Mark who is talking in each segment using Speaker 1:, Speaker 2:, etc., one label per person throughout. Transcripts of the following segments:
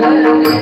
Speaker 1: Thank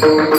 Speaker 1: thank you.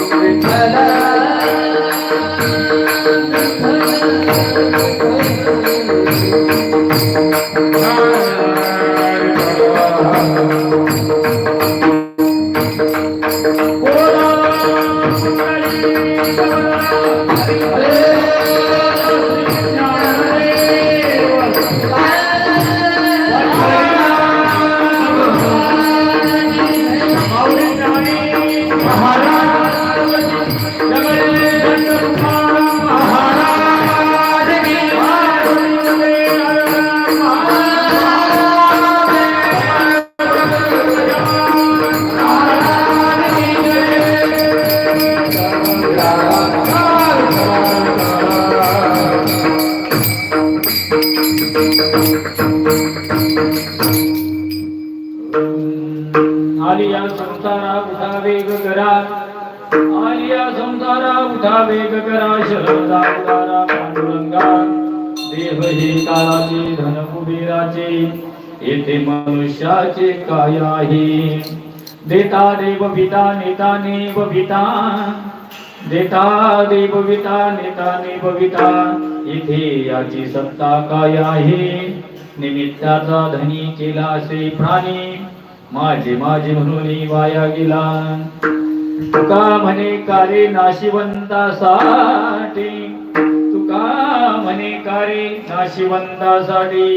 Speaker 1: Alia संसारा उठा वेग करा. आलिया संसारा उठा वेग करा. शरदा उदारा पांडुरंगा. देह हे काळाचे धन कुबेराचे. येथे मनुष्याचे काय आहे? देता देव पिता नेता नेव पिता. देता देव पिता नेता नेव पिता. इथे याची सत्ता काय आहे? निमित्ताचा धनी केला असे प्राणी. माझे माझे म्हणून वाया गेला तुका म्हणे कारे नाशिवंतासाठी तुका म्हणे कारे नाशिवंतासाठी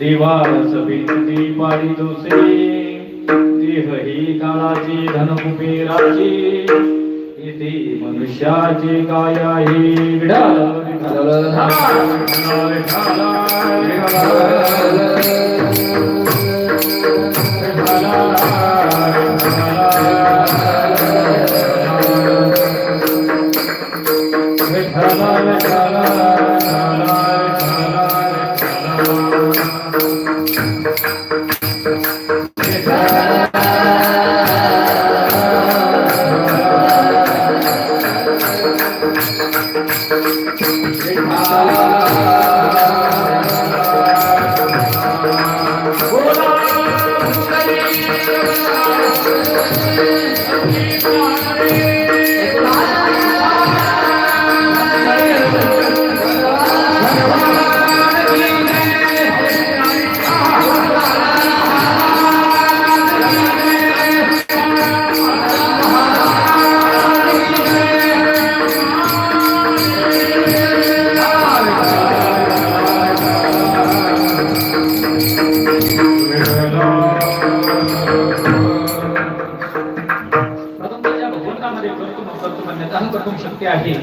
Speaker 1: देवास विनंती पाडी दोसे देह ही काळाची धन राजी इथे मनुष्याचे काय आहे विडाल, शक्ती आहे?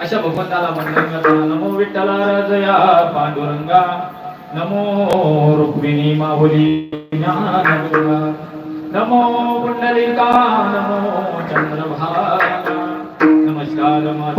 Speaker 1: अशा भगवंताला करताना नमो विठ्ठला राजया पांडुरंगा नमो रुक्मिणी ज्ञानगंगा नमो पुंडलिका नमो चंद्रभागा नमस्कार माता.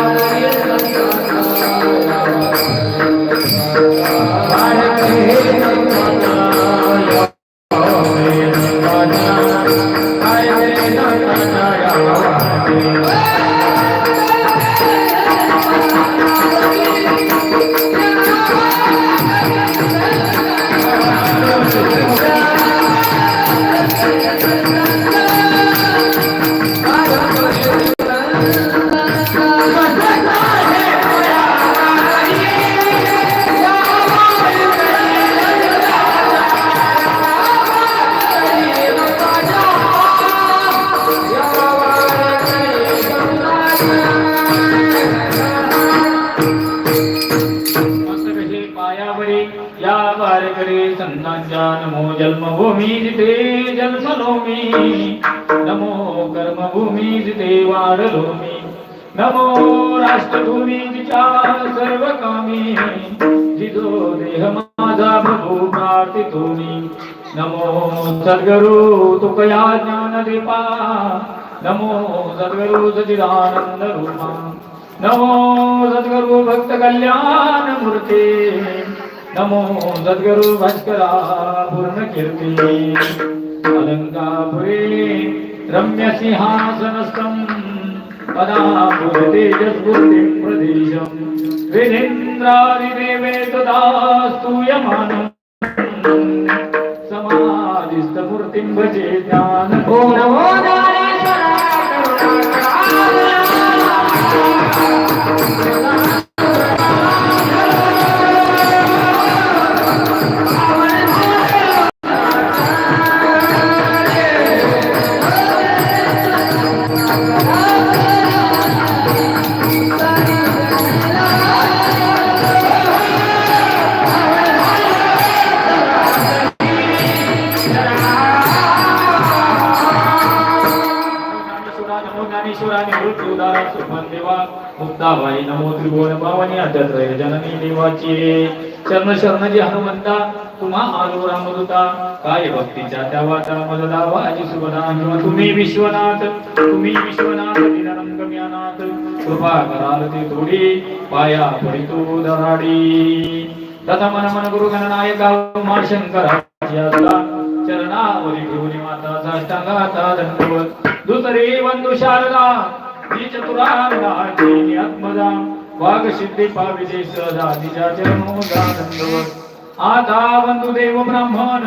Speaker 1: सद्गुरु तुकया ज्ञानदीपा नमो सद्गुरु सचिदानंद रूपा। नमो सद्गुरु भक्त कल्याण मूर्ती। नमो सद्गुरु भास्करा पूर्ण कीर्ती। अलंकापुरे रम्य सिंहासनस्थम पदापुर प्रदेशं विधीन्द्रादिदेवे तदा स्तूयमानम् भजे ज्ञान
Speaker 2: ॐ नमो।
Speaker 1: शरण जी हनुमंता तुम्हा आलोरा रामदूता काय भक्तीच्या त्या वाचा मज वाजी सुभदा तुम्ही विश्वनाथ तुम्ही विश्वनाथ दिनरंगम्यानाथ कृपा कराल ते थोडी पाया पडितो दराडी तथा मन मन गुरु गणनायका उमा शंकर चरणावरी ठेवली माता साष्टांगाचा दंडवत दुसरे बंधू शारदा चतुरा चतुरांगाची आत्मजा वाघ सिद्धी पाविजे सहजा तिच्या आता बंधू देव ब्राह्मण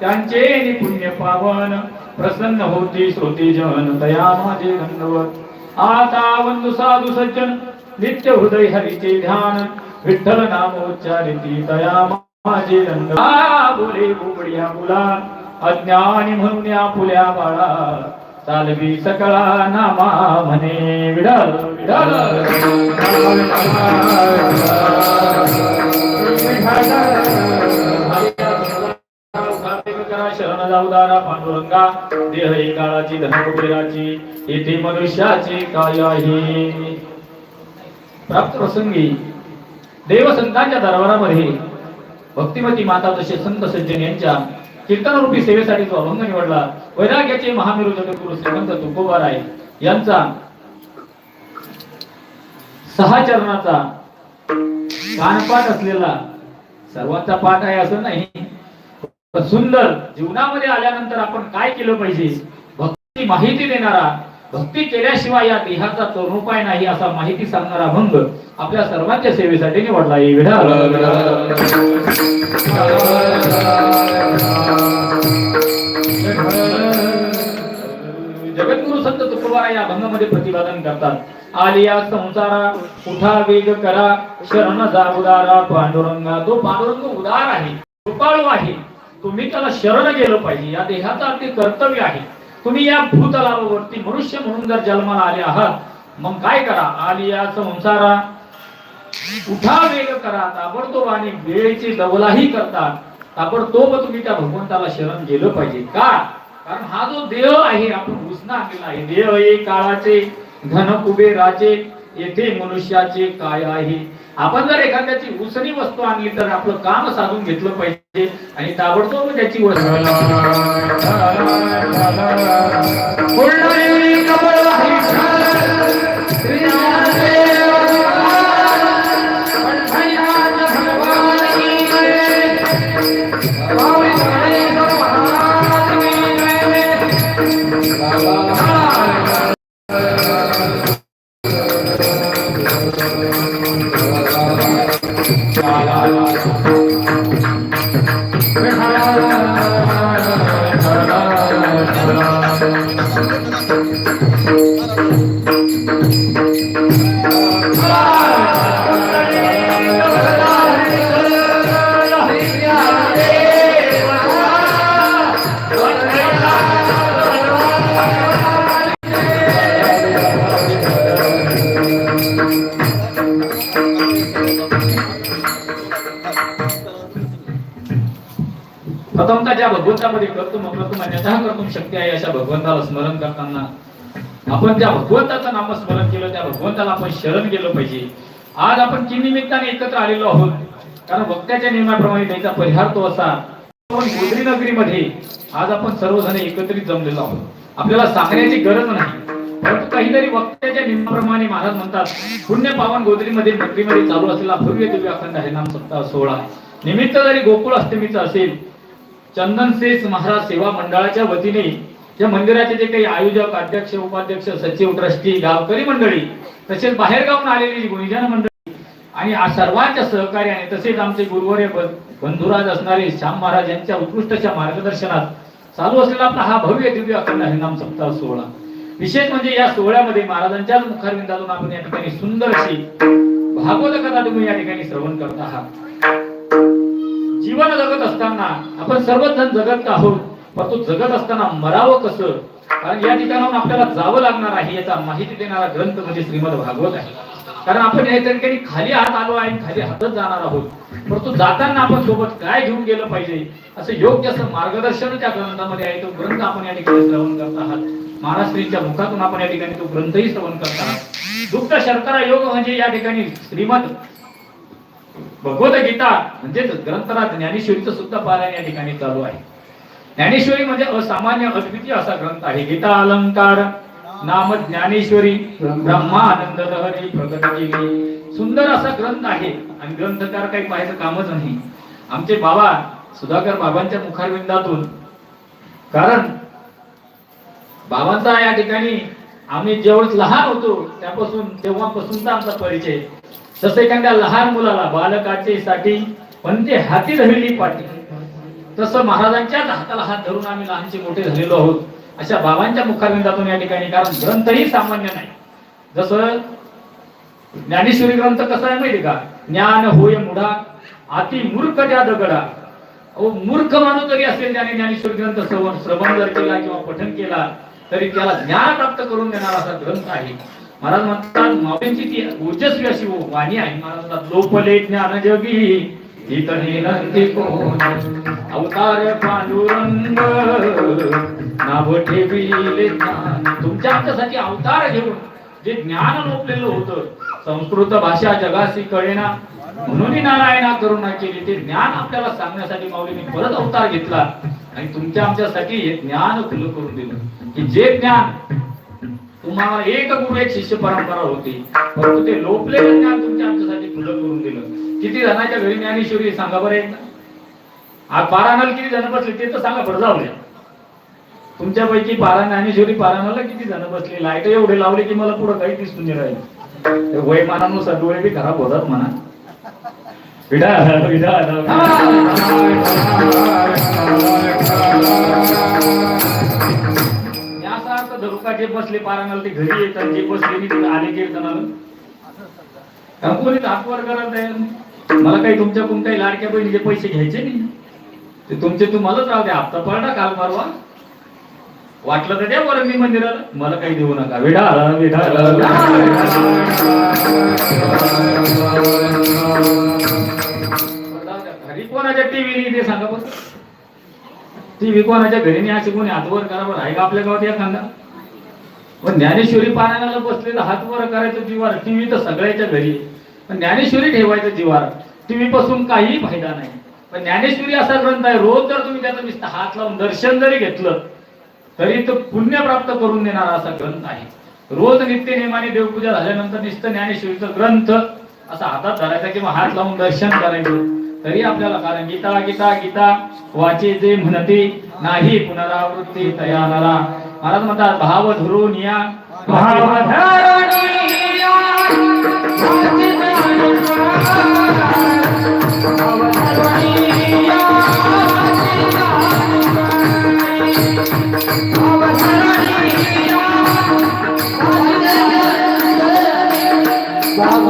Speaker 1: त्यांचे पुण्य पावन प्रसन्न होती श्रोती जन तया माझे दंडवत आता बंधू साधू सज्जन नित्य हृदय हरीचे ध्यान विठ्ठल नामोच्चारिती तया माझे दंड आ बोले बुबड्या मुला अज्ञानी म्हणून फुल्या बाळा. चालवी सकळा नामा म्हणे विडल शरण जाऊदारा पांडुरंगा देह एकाळाची धनकुबेराची येथे मनुष्याची काय आहे. प्राप्त प्रसंगी देवसंतांच्या दरबारामध्ये भक्तिमती माता तसे संत सज्जन यांच्या कीर्तनरूपी सेवेसाठी जो अभंग निवडला. वैराग्याचे महामेरू जगद्गुरु श्रीमंत आहे. यांचा सहा चरणाचा कानपाठ असलेला सर्वांचा पाठ आहे असं नाही. सुंदर जीवनामध्ये आल्यानंतर आपण काय केलं पाहिजे? भक्ती माहिती देणारा भक्ती केल्याशिवाय या देहाचा तरुपाय नाही असा माहिती सांगणारा भंग आपल्या सर्वांच्या सेवेसाठी निवडला आहे. जगद्गुरु संत तुकोबा या भंगामध्ये प्रतिपादन करतात. आलिया संसारा उठा वेग करा शरण जा उदारा पांडुरंगा. तो पांडुरंग उदार आहे कृपाळू आहे. तुम्ही त्याला शरण गेलं पाहिजे. या देहाचं अगदी कर्तव्य आहे. तुम्ही या भूतलावरती मनुष्य म्हणून जर जन्माला आले आहात मग काय करा? आलिया संसारा उठा वेग करा ताबडतोब आणि वेळेची दबलाही करतात ताबडतोब तुम्ही त्या भगवंताला शरण गेलं पाहिजे. का? कारण हा जो देह आहे आपण घुसना आणलेला आहे. देह हे काळाचे धन कुबेराचे येथे मनुष्याचे काय आहे? आपण जर एखाद्याची उसनी वस्तू आणली तर आपलं काम साधून घेतलं पाहिजे. आणि ताबडतोब त्याची ओळख
Speaker 2: पुंडलिनी
Speaker 1: अन्यथा शक्ती आहे अशा भगवंताला स्मरण करताना. आपण ज्या भगवंताचं नामस्मरण केलं त्या भगवंताला आपण शरण गेलं पाहिजे. आज आपण किन निमित्ताने एकत्र आलेलो आहोत. कारण वक्त्याच्या नियमाप्रमाणे त्याचा परिहार तो असा. आपण गोदरी नगरीमध्ये आज आपण सर्वजण एकत्रित जमलेलो आहोत. आपल्याला सांगण्याची गरज नाही. परंतु काहीतरी वक्त्याच्या नियमाप्रमाणे महाराज म्हणतात पुण्य पावन गोदरीमध्ये नगरीमध्ये चालू असलेला भव्य दिव्य अखंड आहे नाम सप्ताह सोहळा. निमित्त जरी गोकुळ अष्टमीचा असेल चंदन सेस महाराज सेवा मंडळाच्या वतीने या मंदिराचे जे काही आयोजक अध्यक्ष उपाध्यक्ष सचिव ट्रस्टी गावकरी मंडळी तसेच बाहेरगावून आलेली जी मंडळी आणि सर्वांच्या सहकार्याने तसेच आमचे गुरुवर्य बंधुराज असणारे श्याम महाराज यांच्या उत्कृष्टच्या मार्गदर्शनात चालू असलेला आपला हा भव्य दिव्य अखंड हरिनाम सप्ताह सोहळा. विशेष म्हणजे या सोहळ्यामध्ये महाराजांच्याच मुखारविंदातून आपण या ठिकाणी सुंदर अशी भागवत कथा तुम्ही या ठिकाणी श्रवण करत आहात. जीवन जगत असताना आपण सर्वच जण जगत आहोत परंतु जगत असताना मरावं कसं? कारण या ठिकाणाहून आपल्याला जावं लागणार आहे याचा माहिती देणारा ग्रंथ म्हणजे श्रीमद भागवत आहे. कारण आपण या ठिकाणी खाली हात आलो आहे खाली हातच जाणार आहोत. परंतु जाताना आपण सोबत काय घेऊन गेलं पाहिजे असं योग्य असं मार्गदर्शन त्या ग्रंथामध्ये आहे तो ग्रंथ आपण या ठिकाणी श्रवण करत आहात. महाराष्ट्रीच्या मुखातून आपण या ठिकाणी तो ग्रंथही श्रवण करत आहात. दुग्ध शर्करा योग म्हणजे या ठिकाणी श्रीमद भगवद्गीता म्हणजेच ग्रंथराज ज्ञानेश्वरीचं सुद्धा पारायण या ठिकाणी चालू आहे. ज्ञानेश्वरी म्हणजे असामान्य अद्वितीय असा ग्रंथ आहे. गीता अलंकार नाम ज्ञानेश्वरी ब्रह्मानंद लहरी प्रगट सुंदर असा ग्रंथ आहे. आणि ग्रंथकार काही पाहायचं कामच नाही. आमचे बाबा सुधाकर बाबांच्या मुखारविंदातून. कारण बाबांचा या ठिकाणी आम्ही जेवढ लहान होतो त्यापासून तेव्हापासूनचा आमचा परिचय. जसं एखाद्या लहान मुलाला बालकाचे साठी म्हणजे हाती धरली पाठी तसं महाराजांच्याच हाताला हात धरून आम्ही लहानचे मोठे झालेलो आहोत. अशा बाबांच्या मुखाविंदातून या ठिकाणी कारण ग्रंथही सामान्य नाही. जसं ज्ञानेश्वरी ग्रंथ कसा आहे माहिती का? ज्ञान होय मुढा अति मूर्ख त्या दगडा. अहो मूर्ख माणूस जरी असेल त्याने ज्ञानेश्वरी ग्रंथ श्रवण श्रवण जर केला किंवा पठन केला तरी त्याला ज्ञान प्राप्त करून देणारा असा ग्रंथ आहे. महाराज म्हणतात माऊलींची ती ओजस्वी अशी वाणी आहे. महाराज म्हणतात लोपले ज्ञान जगी इतने नंदी कोण? अवतार पांडुरंग नाव ठेविले तुमच्या आमच्यासाठी अवतार घेऊन जे ज्ञान लोपलेलं होतं संस्कृत भाषा जगाशी कळेना. म्हणून नारायणा करुणा केली. ते ज्ञान आपल्याला सांगण्यासाठी माऊलीने परत अवतार घेतला. आणि तुमच्या आमच्यासाठी हे ज्ञान खुलं करून दिलं. की जे ज्ञान तुम्हाला एक गुरु एक शिष्य परंपरा होती. परंतु ते लोपलेलं ज्ञान तुमच्या आमच्यासाठी खुलं करून दिलं. किती जणांच्या घरी ज्ञानेश्वरी सांगा बरं एकदा. आज पारायणाला किती जण बसले ते तर सांगा बरं जाऊ द्या. तुमच्यापैकी पारा ज्ञानेश्वरी पारायणाला किती जण बसले? लाइट एवढे लावले की मला पुढे काही दिसून राहील वयमानानुसार डोळे बी खराब होतात म्हणा. विडा विडा याचा धरुका जे बसले पारायणाला ते घरी येतात जे बसले मी तिथे आले कीर्तनाला कोणी हातवर करत आहे मला काही तुमच्याकडून काही लाडक्या बहिणीचे पैसे घ्यायचे नाही. ते तुमचे तुम्हालाच राहू द्या हप्ता पडला काल परवा वाटलं तर द्या बरं मी मंदिराला. मला काही देऊ नका. विडा विडा घरी कोणाच्या टीव्ही ते सांगा बरं. टीव्ही कोणाच्या घरी नाही अशी कोणी हातवर करा बरं आहे का आपल्या गावात या एखादा? पण ज्ञानेश्वरी पारायणाला बसले तर हात वर करायचं जीवार टीव्ही तर सगळ्याच्या घरी. पण ज्ञानेश्वरी ठेवायचं जीवार टीव्ही पासून काहीही फायदा नाही. पण ज्ञानेश्वरी असा ग्रंथ आहे रोज जर तुम्ही त्याचा नुसतं हात लावून दर्शन जरी घेतलं तरी तो पुण्य प्राप्त करून देणारा असा ग्रंथ आहे. रोज नित्य नियमाने देवपूजा झाल्यानंतर नुसतं ज्ञानेश्वरीचा ग्रंथ असा हातात धरायचा किंवा हात लावून दर्शन करायचं तरी आपल्याला कारण गीता गीता गीता वाचे जे म्हणते नाही पुनरावृत्ती तयार महाराज म्हणतात भाव धरून या भाव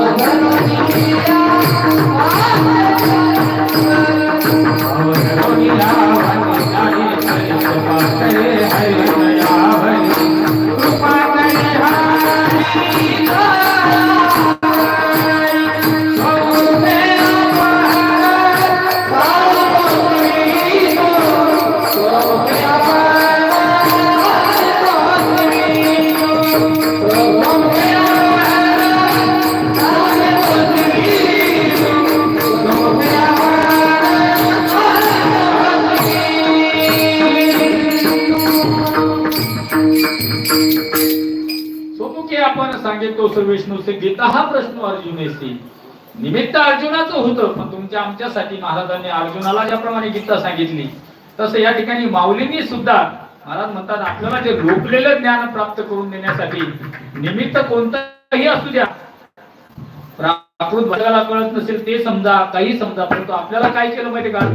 Speaker 1: सोमुखे तुमच्या आमच्यासाठी महाराजांनी अर्जुनाला ज्याप्रमाणे गीता सांगितली तसं या ठिकाणी माऊलींनी सुद्धा महाराज म्हणतात आपल्याला जे रोखलेलं ज्ञान प्राप्त करून देण्यासाठी निमित्त कोणतंही असू द्या. प्राकृत भागाला कळत नसेल ते समजा काही समजा परंतु आपल्याला काय केलं माहिती का?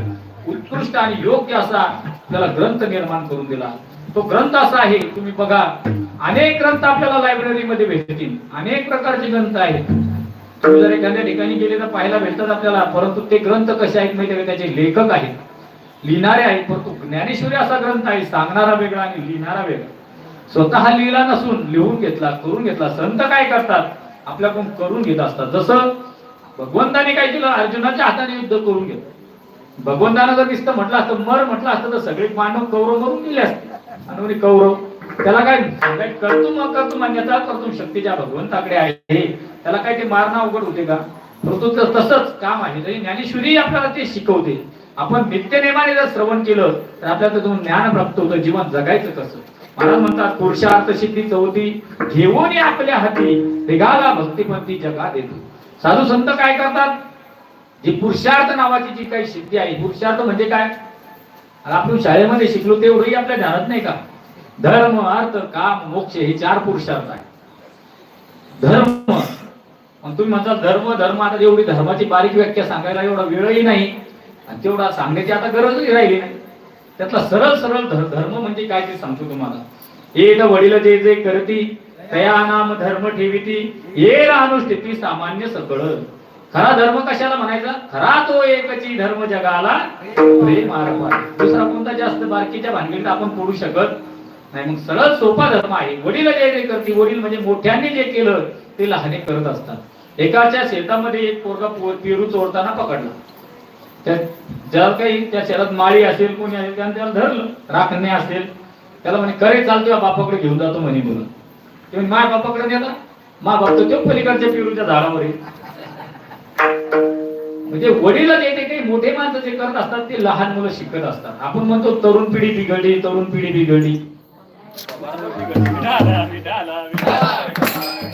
Speaker 1: उत्कृष्ट आणि योग्य असा त्याला ग्रंथ निर्माण करून दिला. तो ग्रंथ असा आहे तुम्ही बघा अनेक ग्रंथ आपल्याला लायब्ररीमध्ये भेटतील. अनेक प्रकारचे ग्रंथ आहेत. तुम्ही जर एखाद्या ठिकाणी गेले तर पाहायला भेटतात आपल्याला. परंतु ते ग्रंथ कसे आहेत माहिती त्याचे लेखक आहेत. लिहिणारे आहेत. परंतु ज्ञानेश्वरी असा ग्रंथ आहे सांगणारा वेगळा आणि लिहिणारा वेगळा. स्वतः लिहिला नसून लिहून घेतला करून घेतला. संत काय करतात? आपल्याकडून करून घेत असतात. जसं भगवंताने काय केलं? अर्जुनाच्या हाताने युद्ध करून घेतलं. भगवंतानं जर नुसतं म्हटलं असतं मर म्हटलं असतं तर सगळे पांडव कौरव मरून गेले असते. आणि कौरव त्याला काय काय कर्तुम अकर्तुम अन्यथा कर्तुम शक्तीच्या भगवंताकडे आहे त्याला काय ते मारणं अवघड होते का? परंतु तसंच काम आहे. तरी ज्ञानेश्वरी आपल्याला ते शिकवते. आपण नित्यनेमाने जर श्रवण केलं तर आपल्याला त्यातून ज्ञान प्राप्त होतं जीवन जगायचं कसं? महाराज म्हणतात पुरुषार्थ सिद्धी चौथी घेऊन आपल्या हाती निघाला भक्तिपंथी जगा देतो साधू संत काय करतात? जी पुरुषार्थ नावाची जी काही सिद्धी आहे पुरुषार्थ म्हणजे काय? आपण शाळेमध्ये शिकलो तेवढंही आपल्या ध्यानात नाही का? धर्म अर्थ काम मोक्ष हे चार पुरुषार्थ आहे धर्म. तुम्ही म्हणता धर्म धर्म आता एवढी धर्माची बारीक व्याख्या सांगायला एवढा वेळही नाही. आणि तेवढा सांगण्याची आता गरजही राहिली नाही. त्यातला सरळ सरळ धर्म म्हणजे काय ते सांगतो तुम्हाला. एक वडील जे जे करती तया नाम धर्म ठेविती ये अनुष्ठिती सामान्य सकळ. खरा धर्म कशाला म्हणायचा? खरा तो एकची धर्म जगाला प्रेम आरंभार. दुसरा कोणता जास्त बारकीच्या भानगडीत आपण पडू शकत? नाही मग सरळ सोपा धर्म आहे. वडील जे जे करते वडील म्हणजे मोठ्यांनी जे केलं ते लहाने करत असतात. एकाच्या शेतामध्ये एक पोरगा पेरू चोरताना पकडला. त्या ज्याला काही त्या शेतात माळी असेल कोणी असेल त्यानं त्याला धरलं. राखणे असेल. त्याला म्हणे करे चालतो बापाकडे घेऊन जातो म्हणे म्हणून. ते म्हणे माय बापाकडे नेला मा बाप तो त्यो पलीकडच्या पेरूच्या झाडावर म्हणजे वडील जे ते काही मोठे माणसं जे करत असतात ते लहान मुलं शिकत असतात. आपण म्हणतो तरुण पिढी बिघडली तरुण पिढी बिघडली.
Speaker 2: విడాల విడాల విడాల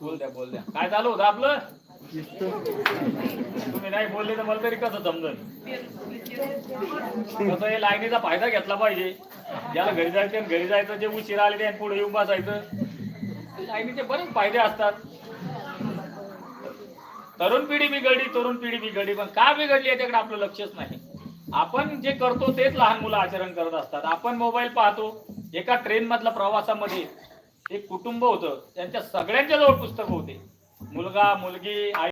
Speaker 1: बोल द्या बोल द्या. काय चालू होतं आपलं? तुम्ही नाही बोलले तर मला तरी कसं समजल? कसं हे लाईनीचा फायदा घेतला पाहिजे. ज्याला घरी जायचं आणि घरी जायचं जे उशिरा आले ते पुढे येऊन बसायचं. लाईनीचे बरेच फायदे असतात. तरुण पिढी बिघडली तरुण पिढी बिघडली पण का बिघडली याच्याकडे आपलं लक्षच नाही. आपण जे करतो तेच लहान मुलं आचरण करत असतात. आपण मोबाईल पाहतो एका ट्रेन मधल्या प्रवासामध्ये एक कुटुंब होतं. त्यांच्या सगळ्यांच्या जवळ पुस्तक होते. मुलगा मुलगी आई